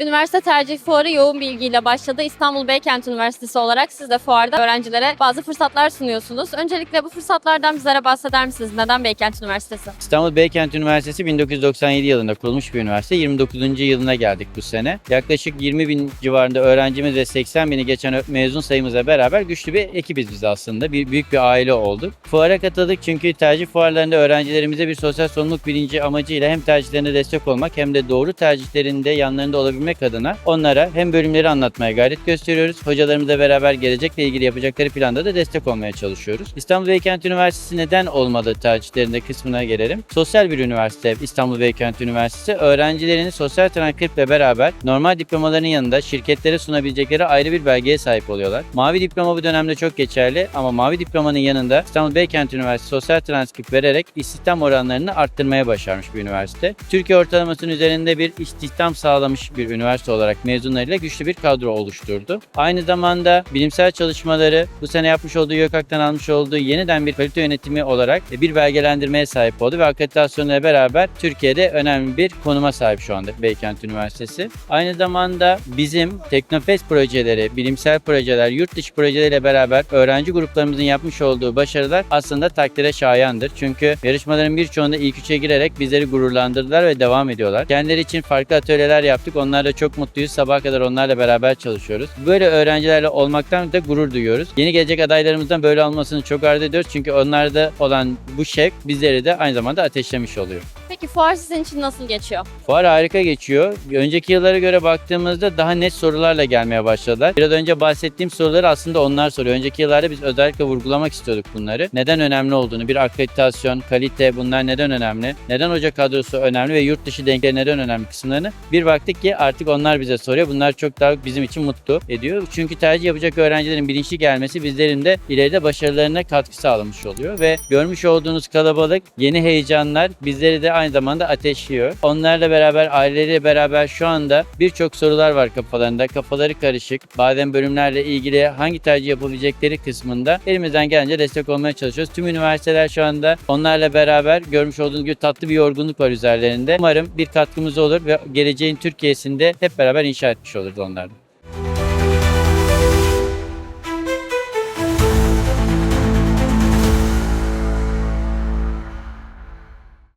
Üniversite tercih fuarı yoğun bilgiyle başladı. İstanbul Beykent Üniversitesi olarak siz de fuarda öğrencilere bazı fırsatlar sunuyorsunuz. Öncelikle bu fırsatlardan bizlere bahseder misiniz? Neden Beykent Üniversitesi? İstanbul Beykent Üniversitesi 1997 yılında kurulmuş bir üniversite. 29. yılına geldik bu sene. Yaklaşık 20 bin civarında öğrencimiz ve 80 bini geçen mezun sayımızla beraber güçlü bir ekibiz biz aslında. Bir, büyük bir aile olduk. Fuara katıldık çünkü tercih fuarlarında öğrencilerimize bir sosyal sorumluluk bilinci amacıyla hem tercihlerine destek olmak hem de doğru tercihlerinde yanlarında olabilmek adına onlara hem bölümleri anlatmaya gayret gösteriyoruz. Hocalarımızla beraber gelecekle ilgili yapacakları planda da destek olmaya çalışıyoruz. İstanbul Beykent Üniversitesi neden olmadı tercihlerinde kısmına gelelim. Sosyal bir üniversite İstanbul Beykent Üniversitesi öğrencilerini sosyal transkriptle beraber normal diplomalarının yanında şirketlere sunabilecekleri ayrı bir belgeye sahip oluyorlar. Mavi diploma bu dönemde çok geçerli ama mavi diplomanın yanında İstanbul Beykent Üniversitesi sosyal transkript vererek istihdam oranlarını arttırmaya başarmış bir üniversite. Türkiye ortalamasının üzerinde bir istihdam sağlamış bir üniversite olarak mezunlarıyla güçlü bir kadro oluşturdu. Aynı zamanda bilimsel çalışmaları bu sene yapmış olduğu YÖKAK'tan almış olduğu yeniden bir kalite yönetimi olarak bir belgelendirmeye sahip oldu ve akreditasyonla beraber Türkiye'de önemli bir konuma sahip şu anda Beykent Üniversitesi. Aynı zamanda bizim Teknofest projeleri, bilimsel projeler, yurt dışı projeleriyle beraber öğrenci gruplarımızın yapmış olduğu başarılar aslında takdire şayandır. Çünkü yarışmaların birçoğunda ilk üçe girerek bizleri gururlandırdılar ve devam ediyorlar. Kendileri için farklı atölyeler yaptık. Onlarla çok mutluyuz. Sabaha kadar onlarla beraber çalışıyoruz. Böyle öğrencilerle olmaktan da gurur duyuyoruz. Yeni gelecek adaylarımızdan böyle olmasını çok arzu ediyoruz. Çünkü onlarda olan bu şevk bizleri de aynı zamanda ateşlemiş oluyor. Peki fuar sizin için nasıl geçiyor? Fuar harika geçiyor. Önceki yıllara göre baktığımızda daha net sorularla gelmeye başladılar. Biraz önce bahsettiğim soruları aslında onlar soruyor. Önceki yıllarda biz özellikle vurgulamak istiyorduk bunları. Neden önemli olduğunu, bir akreditasyon, kalite bunlar neden önemli? Neden hoca kadrosu önemli ve yurt dışı denkleri neden önemli kısımlarını bir baktık ki artık onlar bize soruyor. Bunlar çok daha bizim için mutlu ediyor. Çünkü tercih yapacak öğrencilerin bilinçli gelmesi bizlerin de ileride başarılarına katkı sağlamış oluyor ve görmüş olduğunuz kalabalık, yeni heyecanlar bizleri de aynı zamanda ateşliyor. Onlarla beraber, aileleriyle beraber şu anda birçok sorular var kafalarında. Kafaları karışık. Bazen bölümlerle ilgili hangi tercih yapabilecekleri kısmında elimizden gelince destek olmaya çalışıyoruz. Tüm üniversiteler şu anda onlarla beraber görmüş olduğunuz gibi tatlı bir yorgunluk var üzerlerinde. Umarım bir katkımız olur ve geleceğin Türkiye'sinde hep beraber inşa etmiş oluruz onlarla.